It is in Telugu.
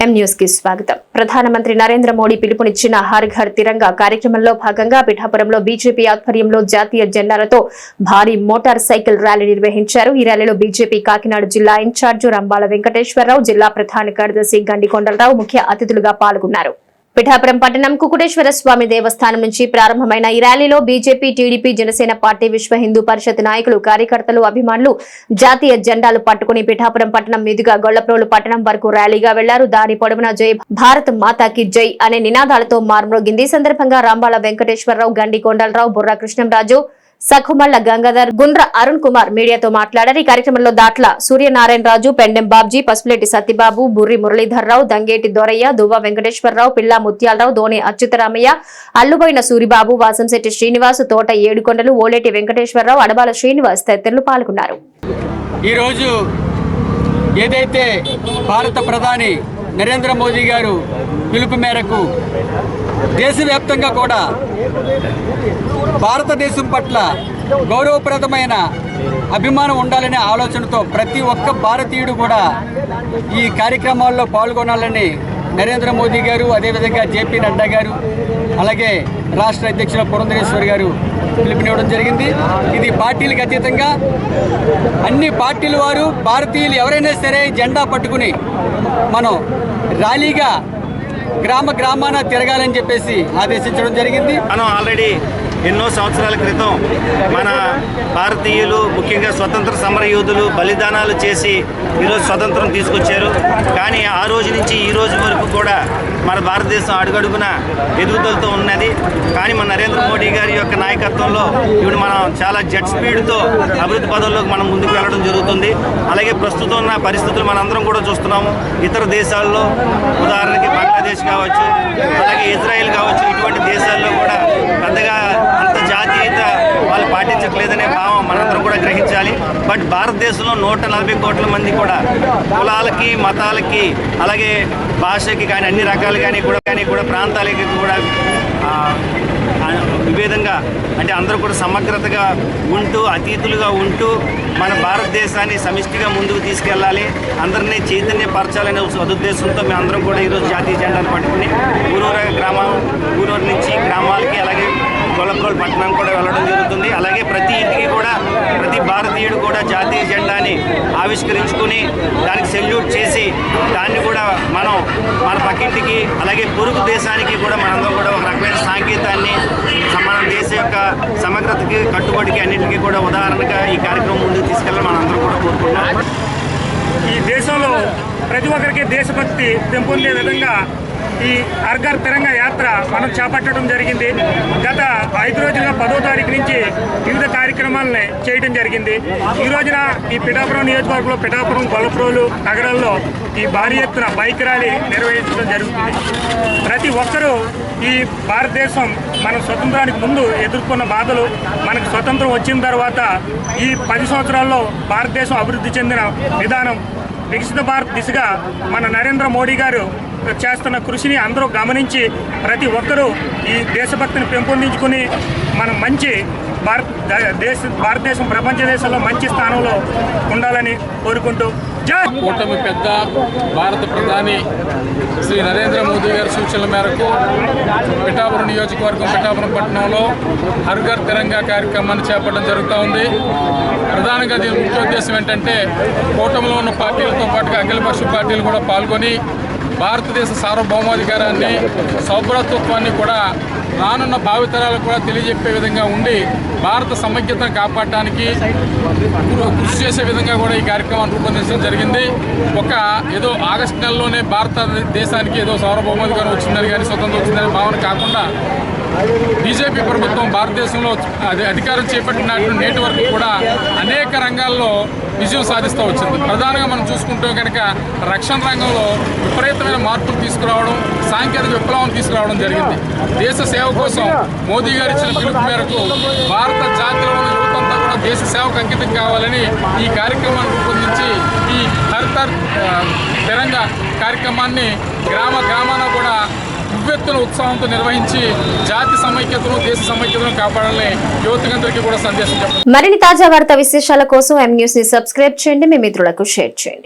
ఎం న్యూస్కి స్వాగతం. ప్రధానమంత్రి నరేంద్ర మోడీ పిలుపునిచ్చిన హర్ ఘర్ తిరంగా కార్యక్రమంలో భాగంగా పిఠాపురంలో బీజేపీ ఆధ్వర్యంలో జాతీయ జెండాలతో భారీ మోటార్ సైకిల్ ర్యాలీ నిర్వహించారు. ఈ ర్యాలీలో బీజేపీ కాకినాడ జిల్లా ఇన్ఛార్జి రంబాల వెంకటేశ్వరరావు జిల్లా ప్రధాన కార్యదర్శి గండికొండలరావు ముఖ్య అతిథులుగా పాల్గొన్నారు. పిఠాపురం పట్టణం కుకుటేశ్వర స్వామి దేవస్థానం నుంచి ప్రారంభమైన ఈ ర్యాలీలో బీజేపీ టీడీపీ జనసేన పార్టీ విశ్వ హిందూ పరిషత్ నాయకులు కార్యకర్తలు అభిమానులు జాతీయ జెండాలు పట్టుకుని పిఠాపురం పట్టణం మీదుగా గొల్లప్రోలు పట్టణం వరకు ర్యాలీగా వెళ్ళారు. దారి పొడవునా జై భారత్ మాతాకి జై అనే నినాదాలతో మార్మోగింది ఈ సందర్భంగా రాంబాల వెంకటేశ్వరరావు గండి కొండలరావు బుర్రా కృష్ణంరాజు సఖుమల్ల గంగాధర్ గుండ్ర అరుణ్ కుమార్ మీడియాతో మాట్లాడారు. ఈ కార్యక్రమంలో దాట్ల సూర్యనారాయణ రాజు పెండెం బాబ్జీ పసుపులేటి సత్యబాబు బుర్రి మురళీధర్రావు దంగేటి దొరయ్య దువ్వ వెంకటేశ్వరరావు పిల్లా ముత్యాలరావు ధోని అచ్యుతరామయ్య అల్లుబోయిన సూరిబాబు వాసంశెట్టి శ్రీనివాస్ తోట ఏడుకొండలు ఓలేటి వెంకటేశ్వరరావు అడబాల శ్రీనివాస్ తదితరులు పాల్గొన్నారు. ఈరోజు ఏదైతే భారత ప్రధాని నరేంద్ర మోదీ గారు పిలుపు మేరకు దేశవ్యాప్తంగా కూడా భారతదేశం పట్ల గౌరవప్రదమైన అభిమానం ఉండాలనే ఆలోచనతో ప్రతి ఒక్క భారతీయుడు కూడా ఈ కార్యక్రమాల్లో పాల్గొనాలని నరేంద్ర మోదీ గారు అదేవిధంగా జేపీ నడ్డా గారు అలాగే రాష్ట్ర అధ్యక్షుల పురంధరేశ్వర్ గారు పిలుపునివ్వడం జరిగింది. ఇది పార్టీలకు అతీతంగా అన్ని పార్టీల వారు భారతీయులు ఎవరైనా సరే జెండా పట్టుకుని మనం ర్యాలీగా గ్రామ గ్రామాన తిరగాలని చెప్పేసి ఆదేశించడం జరిగింది. మనం ఆల్రెడీ ఎన్నో సంవత్సరాల క్రితం మన భారతీయులు ముఖ్యంగా స్వతంత్ర సమరయోధులు బలిదానాలు చేసి ఈరోజు స్వతంత్రం తీసుకొచ్చారు. కానీ ఆ రోజు నుంచి ఈ రోజు వరకు కూడా మన భారతదేశం అడుగడుగున ఎదుగుదలతో ఉన్నది. కానీ మన నరేంద్ర మోడీ గారి యొక్క నాయకత్వంలో ఇప్పుడు మనం చాలా జెట్ స్పీడ్తో అభివృద్ధి పదంలోకి మనం ముందుకు వెళ్ళడం జరుగుతుంది. అలాగే ప్రస్తుతం ఉన్న పరిస్థితులు మనందరం కూడా చూస్తున్నాము. ఇతర దేశాల్లో ఉదాహరణకి భారతదేశంలో నూట నలభై కోట్ల మంది కూడా కులాలకి మతాలకి అలాగే భాషకి కానీ అన్ని రకాలు కానీ కూడా కానీ కూడా ప్రాంతాలకి కూడా విభేదంగా అంటే అందరూ కూడా సమగ్రతగా ఉంటూ అతీతులుగా ఉంటూ మన భారతదేశాన్ని సమిష్టిగా ముందుకు తీసుకెళ్ళాలి. అందరినీ చైతన్యపరచాలనే ఒక సదుద్దేశంతో మేము అందరం కూడా ఈరోజు జాతీయ జెండాను పట్టుకుని ఊరూర గ్రామం ఊరూరు నుంచి గ్రామాలకి అలాగే గొల్లప్రోలు పట్టణం కూడా వెళ్ళడం జరుగుతుంది. అలాగే ప్రతి ఇంటికి కూడా భారతీయుడు కూడా జాతీయ జెండాని ఆవిష్కరించుకుని దానికి సెల్యూట్ చేసి దాన్ని కూడా మనం మన పక్కింటికి అలాగే పొరుగు దేశానికి కూడా మనందరం కూడా ఒక రకమైన సాంకేతాన్ని మన దేశ యొక్క సమగ్రతకి కట్టుబడికి అన్నింటికీ కూడా ఉదాహరణగా ఈ కార్యక్రమం ముందుకు తీసుకెళ్ళాలని మనందరం కూడా కోరుకుంటున్నాం. ఈ దేశంలో ప్రతి ఒక్కరికి దేశభక్తి పెంపొందే విధంగా ఈ అర్గర్ తిరంగ యాత్ర మనం చేపట్టడం జరిగింది. గత ఐదు రోజులుగా పదో తారీఖు నుంచి వివిధ కార్యక్రమాలని చేయడం జరిగింది. ఈ రోజున ఈ పిఠాపురం నియోజకవర్గంలో పిఠాపురం గొల్లప్రోలు నగరాల్లో ఈ భారీ ఎత్తున బైక్ ర్యాలీ నిర్వహించడం జరుగుతుంది. ప్రతి ఒక్కరూ ఈ భారతదేశం మన స్వతంత్రానికి ముందు ఎదుర్కొన్న బాధలు మనకు స్వతంత్రం వచ్చిన తర్వాత ఈ పది సంవత్సరాల్లో భారతదేశం అభివృద్ధి చెందిన విధానం వికసిత భారత్ దిశగా మన నరేంద్ర మోడీ గారు చేస్తున్న కృషిని అందరూ గమనించి ప్రతి ఒక్కరూ ఈ దేశభక్తిని పెంపొందించుకుని మనం మంచి భారత్ ద- దేశ భారతదేశం ప్రపంచ దేశంలో మంచి స్థానంలో ఉండాలని కోరుకుంటూ కూటమి పెద్ద భారత ప్రధాని శ్రీ నరేంద్ర మోదీ గారి సూచనల మేరకు పిఠాపురం నియోజకవర్గం పిఠాపురం పట్టణంలో హర్ఘర్ తిరంగా కార్యక్రమాన్ని చేపట్టడం జరుగుతూ ఉంది. ప్రధానంగా దీని ముఖ్య ఉద్దేశం ఏంటంటే కూటమిలో ఉన్న పార్టీలతో పాటుగా అఖిలపక్ష పార్టీలు కూడా పాల్గొని భారతదేశ సార్వభౌమాధికారాన్ని సౌభ్రతత్వాన్ని కూడా రానున్న భావితరాలకు కూడా తెలియజెప్పే విధంగా ఉండి భారత సమైక్యతను కాపాడటానికి కృషి చేసే విధంగా కూడా ఈ కార్యక్రమాన్ని రూపొందించడం జరిగింది. ఒక ఏదో ఆగస్టు నెలలోనే భారతదేశానికి ఏదో సార్వభౌమాధికారం వచ్చిందని కానీ స్వతంత్రం వచ్చిందని భావన కాకుండా బీజేపీ ప్రభుత్వం భారతదేశంలో అధికారం చేపట్టినట్టు నేటి వరకు కూడా అనేక రంగాల్లో విజయం సాధిస్తూ వచ్చింది. ప్రధానంగా మనం చూసుకుంటే కనుక రక్షణ రంగంలో విపరీతమైన మార్పులు తీసుకురావడం సాంకేతిక విప్లవం తీసుకురావడం జరిగింది. దేశ సేవ కోసం మోదీ గారు ఇచ్చిన పిలుపు మేరకు భారత జాతిలో ఉన్న యువతంతా కూడా దేశ సేవకు అంకితం కావాలని ఈ కార్యక్రమాన్ని రూపొందించి ఈ హర్ హర్ కార్యక్రమాన్ని గ్రామ గ్రామాన కూడా ఉవ్వెత్తున ఉత్సాహంతో నిర్వహించి జాతి సమైక్యతను దేశ సమైక్యతను కాపాడాలని యువతకందరికీ కూడా సందేశం మరిన్ని తాజా వార్త విశేషాల కోసం ఎం న్యూస్ని సబ్స్క్రైబ్ చేయండి. మీ మిత్రులకు షేర్ చేయండి.